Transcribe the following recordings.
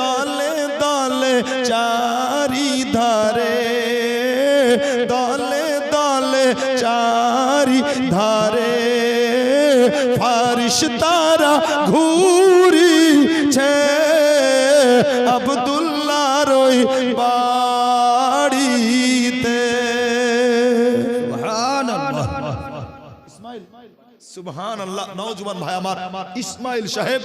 দলে দলে চারি ধারে দলে দলে চারি ধারে ফারিস তারা ঘুরিছে আবদুল্লাহর রই বাড়িতে সুবহান আল্লাহ ভাই আমার ইসমাইল সাহেব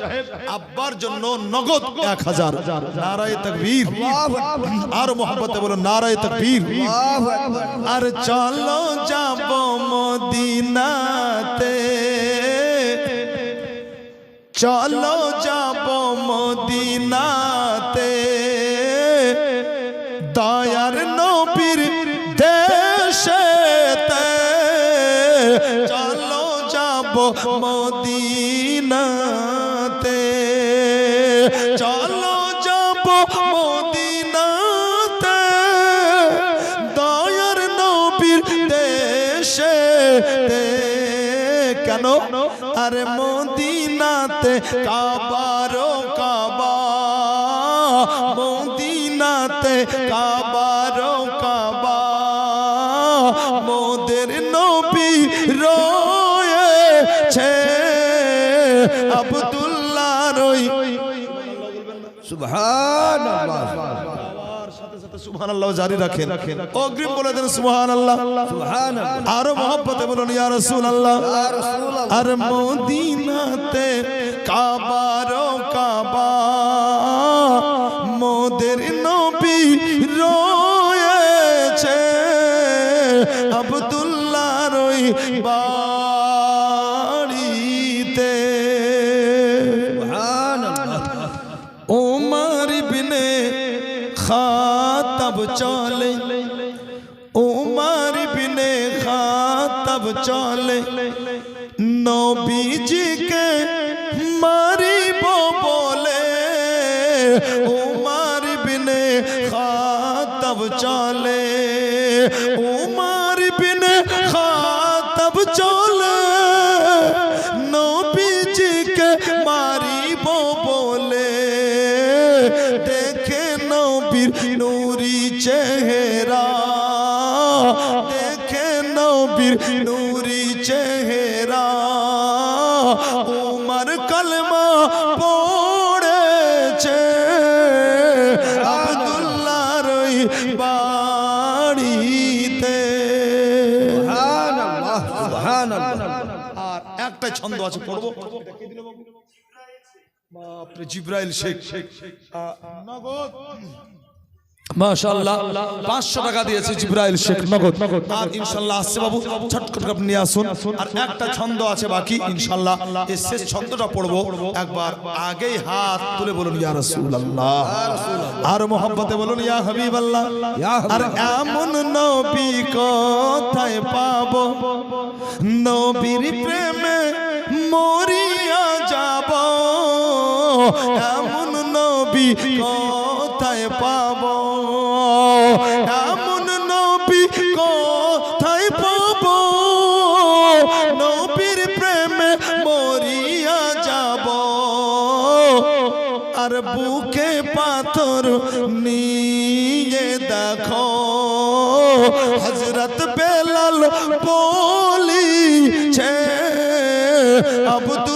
আব্বার জন্য নগদ এক হাজার। নারায় তকবীর। আর মোহাম্মতে বলো নারায় তকবীর। আর চলো যাব মদিনাতে। চলো যাব মদিনাতে। যাব মদিনাতে। চলো যাব মদিনাতে। দয়ার নবীর দেশে কেন? আরে মদিনাতে কাবারো কাবা। মদিনাতে কাবারো কাবা। মোদের নবী রয়েছে আব্দুল্লাহ রই সুবহানাল্লাহ। সুবহানাল্লাহ জারি রাখেন। অগ্রিম বলে দেন সুবহানাল্লাহ। সুবহানাল্লাহ। আরও মহব্বতে বলুন ইয়া রাসূলুল্লাহ। আর মদিনাতে কাবারো কাবা মোদের নবী রয়েছে। আব্দুল্লাহ রই বাড়িতে চলে ওমর বিনে খাতব চলে নবীজিকে মারিব বলে উমার বিনে খাতব চলে উমার বিনে খাতব চলে নবীজিকে মারিব বলে দেখে নবীর চেহারা। দেখে নবীর নুরি চেহারা। উমর কলমা পড়েছে আব্দুল্লাহ রই বাড়িতে। আর একটা ছন্দ আছে পড়ব? বাপরে জিব্রাইল শেখ। নগদ। মাশাআল্লাহ 500 টাকা দিয়েছে জিব্রাইল শেখ। নগদ আর ইনশাআল্লাহ আসছে বাবু আপনি আসুন। আর একটা ছন্দ আছে বাকি ইনশাআল্লাহ। এই শেষ ছন্দটা পড়ব একবার আগেই হাত তুলে বলুন ইয়া রাসূলুল্লাহ। আর বলুন ইয়া হাবিবাল্লাহ। আর এমন নবী কোথায় পাবো? নবীর প্রেমে মরিয়া যাব। এমন নবী কোথায় কোথায় পাব? এমন নবী কোথায় পাব? নবীর প্রেমে মরিয়া যাব। আর বুকে পাথর নিয়ে দেখো। হজরত বেলাল বলি ছে আব্দুল